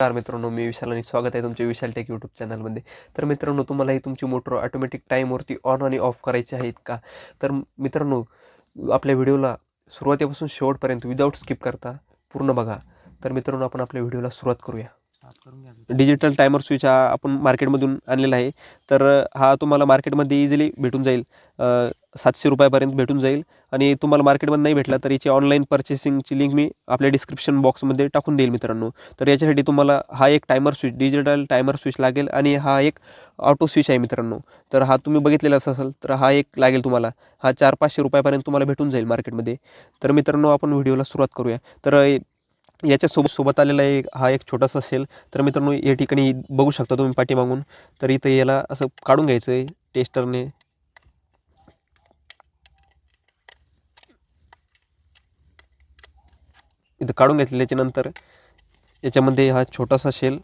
नमस्कार मित्रांनो मी विशाल आणि स्वागत आहे तुमच्या विशाल टेक यूट्यूब चॅनलमध्ये. तर मित्रांनो तुम्हाला ही तुमची मोटर ऑटोमॅटिक टाईमवरती ऑन आणि ऑफ करायची आहेत का? तर मित्रांनो आपल्या व्हिडिओला सुरुवातीपासून शेवटपर्यंत विदाऊट स्किप करता पूर्ण बघा. तर मित्रांनो आपण आपल्या व्हिडिओला सुरुवात करूया. डिजिटल टायमर स्विच हा आपण मार्केटमधून आणलेला आहे. तर हा तुम्हाला मार्केटमध्ये इझिली भेटून जाईल. सातशे रुपयापर्यंत भेटून जाईल. आणि तुम्हाला मार्केटमध्ये नाही भेटला तर याची ऑनलाईन पर्चेसिंगची लिंक मी आपल्या डिस्क्रिप्शन बॉक्समध्ये टाकून देईल मित्रांनो. तर याच्यासाठी तुम्हाला हा एक timer switch digital timer switch लागेल आणि हा एक ऑटो स्विच आहे मित्रांनो. तर हा तुम्ही बघितलेलाच असेल तर हा एक लागेल तुम्हाला. हा चार पाचशे रुपयापर्यंत तुम्हाला भेटून जाईल मार्केटमध्ये तर मित्रांनो आपण व्हिडिओला सुरुवात करूया. तर याच्यासोबत सोबत आलेला एक हा एक छोटासा सेल तर मित्रांनो या ठिकाणी बघू शकता तुम्ही पाठीमागून. तर इथं याला असं काढून घ्यायचं आहे टेस्टरने इथं काढून घेतल्याच्या नंतर याच्यामध्ये हा छोटासा शेल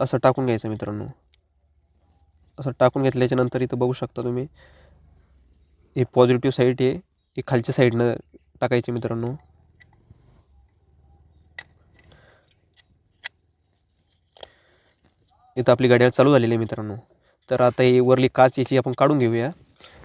असं टाकून घ्यायचा मित्रांनो. असं टाकून घेतल्याच्या नंतर इथं बघू शकता तुम्ही हे पॉझिटिव्ह साईड आहे हे खालच्या साईडनं टाकायचे मित्रांनो. इथं आपली गाड्या चालू झालेली आहे मित्रांनो. तर आता ही वरली काच याची आपण काढून घेऊया.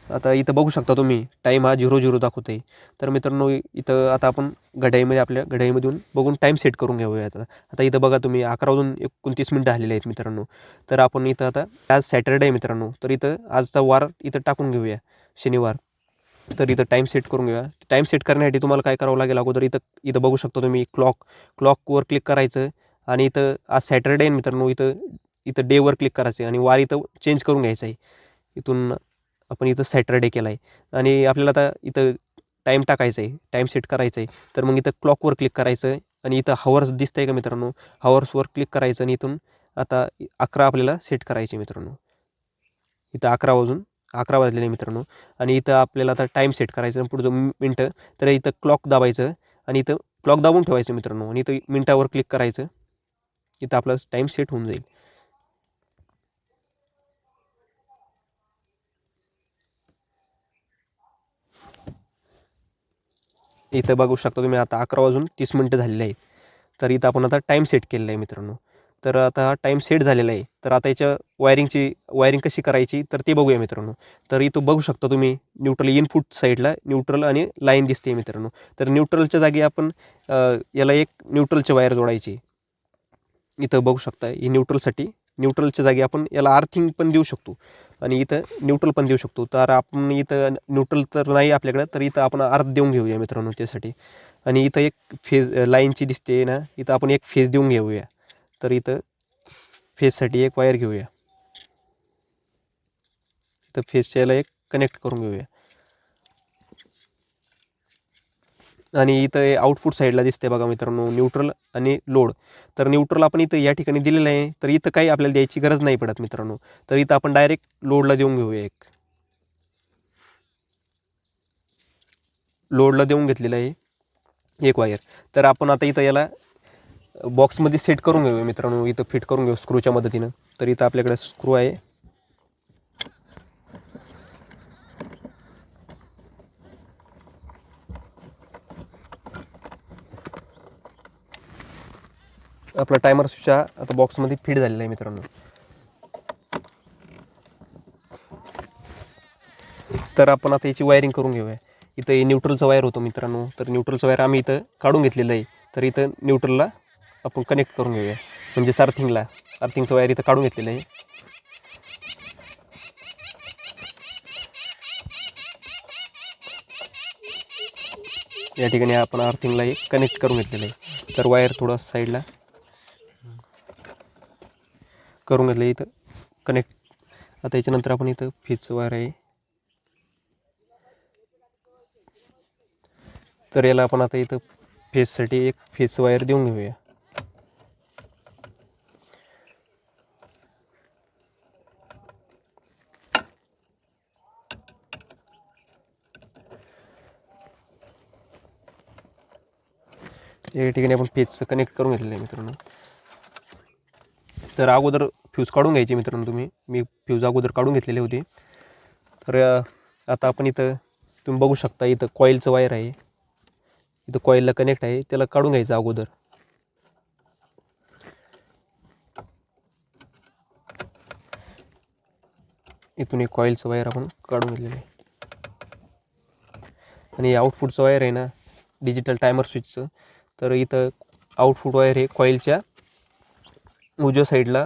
आता इथं बघू शकता तुम्ही टाईम हा झिरो झिरो दाखवतो आहे तर मित्रांनो इथं आता आपण घड्याळीमध्ये आपल्या घड्याळीमधून बघून टाईम सेट करून घेऊया आता. आता इथं बघा तुम्ही अकरा वाजून एकोणतीस मिनटं झालेले आहेत मित्रांनो. तर आपण इथं आता आज सॅटरडे आहे मित्रांनो. तर इथं आजचा वार इथं टाकून घेऊया शनिवार. तर इथं टाईम सेट करून घेऊया. टाईम सेट करण्यासाठी तुम्हाला काय करावं लागेल अगोदर इथं इथं बघू शकता तुम्ही क्लॉक क्लॉकवर क्लिक करायचं आणि इथं आज सॅटरडे आहे मित्रांनो इथं इथं डेवर क्लिक करायचं आहे आणि वार इथं चेंज करून घ्यायचं आहे. इथून आपण इथं सॅटरडे केला आहे आणि आपल्याला आता इथं टाईम टाकायचा आहे टाईम सेट करायचं आहे तर मग इथं क्लॉकवर क्लिक करायचं आहे आणि इथं हवर्स आहे का मित्रांनो? हवर्सवर क्लिक करायचं आणि इथून आता अकरा आपल्याला सेट करायचे मित्रांनो. इथं अकरा वाजून अकरा वाजलेले आहे मित्रांनो. आणि इथं आपल्याला आता टाईम सेट करायचं आणि पुढचं मिनटं तर इथं क्लॉक दाबायचं आणि इथं क्लॉक दाबून ठेवायचं मित्रांनो. आणि इथं मिनटावर क्लिक करायचं. इथं आपला टाईम सेट होऊन जाईल. इथं बघू शकता तुम्ही आता अकरा वाजून तीस मिनटं झालेले आहेत. तर इथं आपण आता टाईम सेट केलेला आहे मित्रांनो. तर आता हा टाईम सेट झालेला आहे. तर आता याच्या वायरिंगची वायरिंग कशी करायची तर ते बघूया मित्रांनो. तर इथं बघू शकता तुम्ही न्यूट्रल इनपुट साईडला न्यूट्रल आणि लाईन दिसते मित्रांनो. तर न्यूट्रलच्या जागी आपण याला एक न्यूट्रलची वायर जोडायची. इथं बघू शकता ही न्यूट्रलसाठी न्यूट्रलच्या जागी आपण याला आर्थिंग पण देऊ शकतो. आणि इथं न्यूट्रल पण देऊ शकतो. तर आपण इथं न्यूट्रल तर नाही आपल्याकडं तर इथं आपण अर्थ देऊन घेऊया मित्रांनो त्यासाठी. आणि इथं एक फेज लाईनची दिसते ना इथं आपण एक फेज देऊन घेऊया. तर इथं फेजसाठी एक वायर घेऊया. इथं फेजच्या याला एक कनेक्ट करून घेऊया. आणि इथं आउटपुट साईडला दिसते बघा मित्रांनो न्यूट्रल आणि लोड तर न्यूट्रल आपण इथं या ठिकाणी दिलेलं आहे तर इथं काही आपल्याला द्यायची गरज नाही पडत मित्रांनो. तर इथं आपण डायरेक्ट लोडला देऊन घेऊया एक. लोडला देऊन घेतलेलं आहे एक वायर तर आपण आता इथं याला बॉक्समध्ये सेट करून घेऊया मित्रांनो इथं फिट करून घेऊ स्क्रूच्या मदतीनं. तर इथं आपल्याकडे स्क्रू आहे. आपला टायमर आता बॉक्समध्ये फिट झालेला आहे मित्रांनो. तर आपण आता याची वायरिंग करून घेऊया. इथं हे न्यूट्रलचा वायर होतो मित्रांनो. तर न्यूट्रलचा वायर आम्ही इथं काढून घेतलेलं आहे. तर इथं न्यूट्रलला आपण कनेक्ट करून घेऊया. म्हणजे अर्थिंगला अर्थिंगचं वायर इथं काढून घेतलेलं आहे. या ठिकाणी आपण अर्थिंगला एक कनेक्ट करून घेतलेलं आहे. तर वायर थोडं साईडला करून घेतलं इथं कनेक्ट आता याच्यानंतर आपण इथं फीच वायर आहे. तर याला आपण आता इथं फेजसाठी एक फेज वायर देऊन घेऊया. या ठिकाणी आपण फेजचं कनेक्ट करून घेतलेलं आहे मित्रांनो. तर अगोदर फ्यूज काढून घ्यायचे मित्रांनो तुम्ही. मी फ्यूज अगोदर काढून घेतलेले होते. तर आता आपण इथं तुम्ही बघू शकता इथं कॉईलचं वायर आहे. इथं कॉईलला कनेक्ट आहे. त्याला काढून घ्यायचं अगोदर. इथून एक कॉईलचं वायर आपण काढून घेतलेलं आहे. आणि आउटफुटचं वायर आहे ना डिजिटल टायमर स्विचचं तर इथं आउटफुट वायर हे कॉईलच्या उजव्या साईडला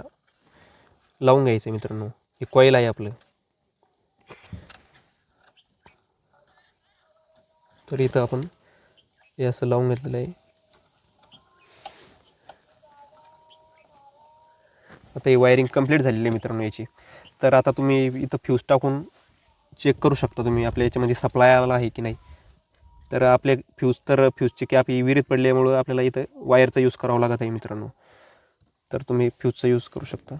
लावून घ्यायचं आहे मित्रांनो. हे कॉईल आहे आपलं. तर इथं आपण हे असं लावून घेतलेलं आहे. आता ही वायरिंग कंप्लीट झालेली आहे मित्रांनो याची. तर आता तुम्ही इथं फ्यूज टाकून चेक करू शकता तुम्ही आपल्या याच्यामध्ये सप्लाय आला आहे की नाही. तर आपले फ्यूज तर फ्यूजची कॅप ही विहिरीत पडल्यामुळं आपल्याला इथं वायरचा यूज करावा लागत आहे मित्रांनो. तर तुम्ही फ्यूजचा यूज करू शकता.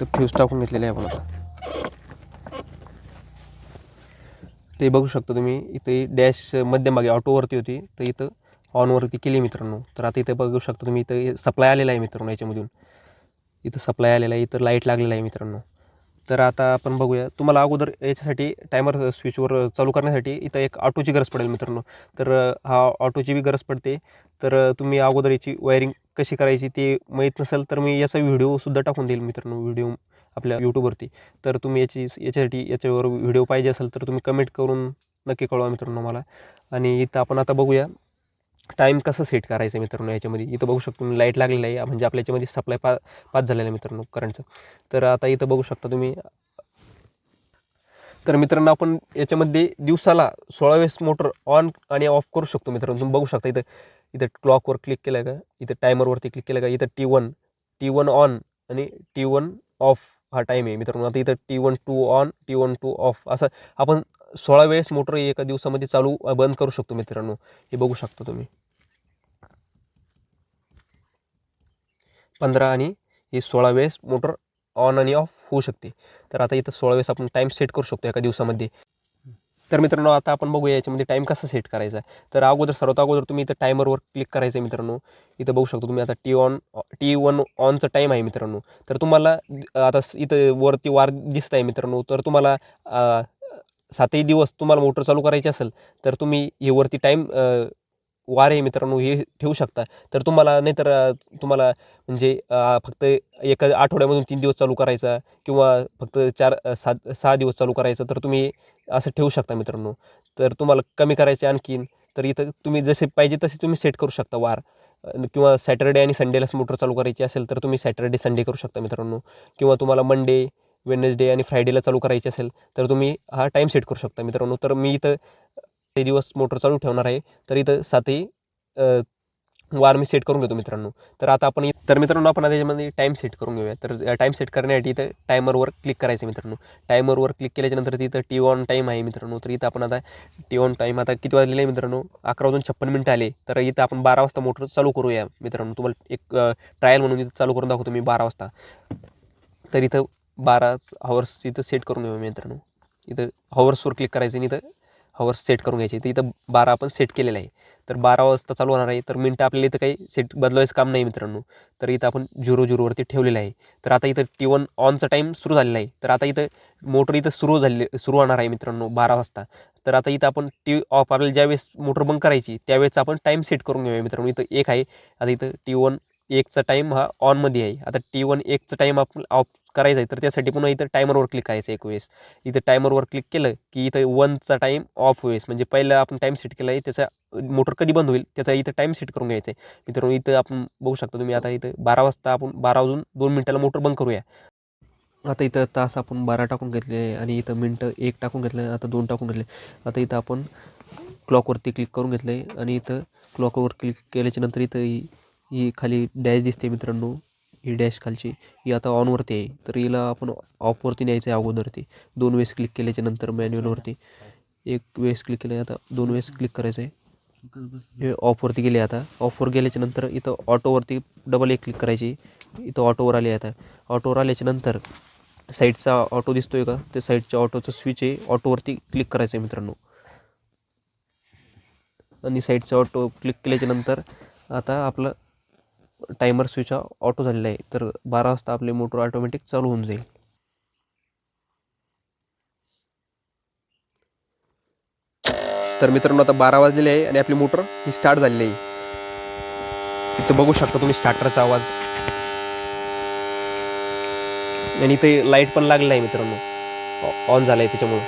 तर फ्यूज टाकून घेतलेले आहे आपण आता. ते बघू शकता तुम्ही इथे डॅश मध्यमागे ऑटोवरती होती तर इथं ऑनवरती केली मित्रांनो. तर आता इथं बघू शकता तुम्ही इथं सप्लाय आलेला आहे मित्रांनो याच्यामधून. इथं सप्लाय आलेला आहे इथं लाइट लागलेला आहे मित्रांनो. तर आता आपण बघूया. तुम्हाला अगोदर याच्यासाठी टायमर स्विचवर चालू करण्यासाठी इथं एक ऑटोची गरज पडेल मित्रांनो. तर हा ऑटोची बी गरज पडते. तर तुम्ही अगोदर याची वायरिंग कशी करायची ते माहीत नसेल तर मी याचा व्हिडिओसुद्धा टाकून देईल मित्रांनो व्हिडिओ आपल्या यूट्यूबवरती तर तुम्ही याची याच्यासाठी याच्यावर व्हिडिओ पाहिजे असेल तर तुम्ही कमेंट करून नक्की कळवा मित्रांनो मला. आणि इथं आपण आता बघूया. टाईम कसं सेट करायचं आहे मित्रांनो याच्यामध्ये? इथं बघू शकतो तुम्ही लाइट लागलेलं आहे म्हणजे आपल्या याच्यामध्ये सप्लाय पा पास झालेलं आहे मित्रांनो करंटचं तर आता इथं बघू शकता तुम्ही. तर मित्रांनो आपण याच्यामध्ये दिवसाला सोळा वेळेस मोटर ऑन आणि ऑफ करू शकतो मित्रांनो. तुम्ही बघू शकता इथं इथं क्लॉकवर क्लिक केलं का? इथं टायमरवरती क्लिक केलं का? इथं T one T one on आणि टी वन ऑफ हा टाईम आहे मित्रांनो. आता इथं T one two on T one two off असं आपण सोळा वेळेस मोटर एका दिवसामध्ये चालू बंद करू शकतो मित्रांनो. हे बघू शकता तुम्ही. पंधरा आणि हे सोळा वेळेस मोटर ऑन आणि ऑफ होऊ शकते. तर आता इथं सोळा वेळेस आपण टाईम सेट करू शकतो एका दिवसामध्ये. तर मित्रांनो आता आपण बघूया याच्यामध्ये टाईम कसा सेट करायचा तर अगोदर सर्वात अगोदर तुम्ही इथं टायमरवर क्लिक करायचं आहे मित्रांनो. इथं बघू शकतो तुम्ही आता टी ऑन टी वन ऑनचा टाईम आहे मित्रांनो. तर तुम्हाला आता स- इथं वरती वार दिसत आहे मित्रांनो. तर तुम्हाला सातही दिवस तुम्हाला मोटर चालू करायची असेल तर तुम्ही हे वरती टाईम वार आहे मित्रांनो हे ठेवू शकता. तर तुम्हाला नाहीतर तुम्हाला म्हणजे फक्त एका आठवड्यामधून तीन दिवस चालू करायचा किंवा फक्त चार सात सहा दिवस चालू करायचं तर तुम्ही असं ठेवू शकता मित्रांनो. तर तुम्हाला कमी करायचे आणखीन तर इथं तुम्ही जसे पाहिजे तसे तुम्ही सेट करू शकता वार. किंवा सॅटर्डे आणि संडेलाच मोटर चालू करायची असेल तर तुम्ही सॅटर्डे संडे करू शकता मित्रांनो. किंवा तुम्हाला मंडे वेनसडे आणि फ्रायडेला चालू करायची असेल तर तुम्ही हा टाईम सेट करू शकता. मित्रांनो तर मी इथं ते दिवस मोटर चालू ठेवणार आहे. तर इथं सातही वार मी सेट करून घेतो मित्रांनो. तर आता आपण तर मित्रांनो आपण त्याच्यामध्ये टाईम सेट करून घेऊया. तर टाईम सेट करण्यासाठी इथं टायमरवर क्लिक करायचं मित्रांनो. टायमरवर क्लिक केल्याच्यानंतर तिथं टी ऑन टाईम आहे मित्रांनो. तर इथं आपण आता टी ऑन टाईम आता किती वाजलेलं आहे मित्रांनो? अकरा वाजून छप्पन मिनटं आले. तर इथं आपण बारा वाजता मोटर चालू करूया मित्रांनो. तुम्हाला एक ट्रायल म्हणून इथं चालू करून दाखवतो मी बारा वाजता. तर इथं बाराच हॉवर्स इथं सेट करून घेऊया मित्रांनो. इथं हॉवर्सवर क्लिक करायचं आणि इथं हॉवर्स सेट करून घ्यायचे. तर इथं बारा आपण सेट केलेलं आहे. तर बारा वाजता चालू होणार आहे. तर मिनटं आपल्याला इथं काही सेट बदलवायचं काम नाही मित्रांनो. तर इथं आपण झिरो झिरोवरती ठेवलेलं आहे. तर आता इथं टी वन ऑनचा टाईम सुरू झालेला आहे. तर आता इथं मोटर इथं सुरू झाले सुरू होणार आहे मित्रांनो बारा वाजता. तर आता इथं आपण टी ऑफ आपल्याला ज्यावेळेस मोटर बंद करायची त्यावेळेस आपण टाईम सेट करून घेऊया मित्रांनो. इथं एक आहे. आता इथं टी वन एकचा टाईम हा ऑनमध्ये आहे. आता टी वन एकचा टाईम आपण ऑफ करायचं आहे तर त्यासाठी पुन्हा इथं टायमरवर क्लिक करायचं एक वेळेस. इथं टायमरवर क्लिक केलं की इथं वनचा टाईम ऑफ वेळेस. म्हणजे पहिलं आपण टाईम सेट केला आहे त्याचा मोटर कधी बंद होईल त्याचा इथं टाईम सेट करून घ्यायचा आहे. मित्रांनो इथं आपण बघू शकता तुम्ही आता इथं बारा वाजता आपण बारा वाजून दोन मिनटाला मोटर बंद करूया. आता इथं तास आपण बारा टाकून घेतले आणि इथं मिनटं एक टाकून घेतलं आता दोन टाकून घेतले आता इथं आपण क्लॉकवरती क्लिक करून घेतलं आहे आणि इथं क्लॉकवर क्लिक केल्याच्यानंतर इथं ही ही खाली डॅश दिसते मित्रांनो. ही डॅश खालची ही आता ऑनवरती आहे. तर हिला आपण ऑफवरती न्यायचं आहे अगोदरती दोन वेळेस क्लिक केल्याच्यानंतर मॅन्युअलवरती एक वेळेस क्लिक केलं आता दोन वेळेस क्लिक करायचं आहे हे ऑफवरती गेले आता. ऑफवर गेल्याच्यानंतर इथं ऑटोवरती डबल एक क्लिक करायची. इथं ऑटोवर आले आता. ऑटोवर आल्याच्यानंतर साईडचा ऑटो दिसतोय का? ते साईडच्या ऑटोचं स्विच आहे. ऑटोवरती क्लिक करायचं आहे मित्रांनो. आणि साईडचा ऑटो क्लिक केल्याच्यानंतर आता आपलं टायमर स्विच ऑटो झालेला आहे. तर बारा वाजता आपली मोटर ऑटोमॅटिक चालू होऊन जाईल. तर मित्रांनो आता बारा वाजलेले आहे आणि आपली मोटर ही स्टार्ट झालेली आहे. इथं बघू शकता तुम्ही स्टार्टरचा आवाज. आणि इथे लाइट पण लागलेला आहे मित्रांनो. ऑन झाला आहे त्याच्यामुळं.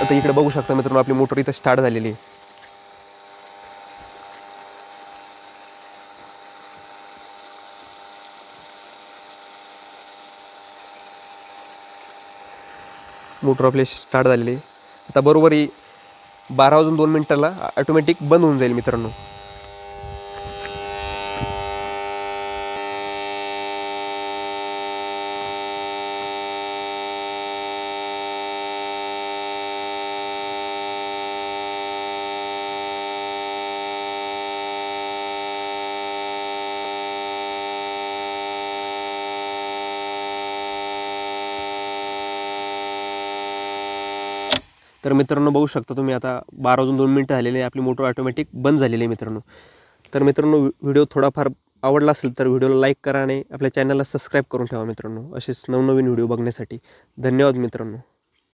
आता इकडे बघू शकता मित्रांनो आपली मोटर इथं स्टार्ट झालेली आहे. मोटर आपली स्टार्ट झालेली. आता बरोबर ही बारा वाजून दोन मिनटाला ऑटोमॅटिक बंद होऊन जाईल मित्रांनो. तर मित्रांनो बघू शकता तुम्ही आता बारा वाजून दोन मिनटं झालेले आहे. आपली मोटर ऑटोमॅटिक बंद झालेली आहे मित्रांनो. तर मित्रांनो व्हिडिओ थोडाफार आवडला असेल तर व्हिडिओला लाईक करा आणि आपल्या चॅनलला सबस्क्राईब करून ठेवा मित्रांनो. असेच नवनवीन व्हिडिओ बघण्यासाठी. धन्यवाद मित्रांनो.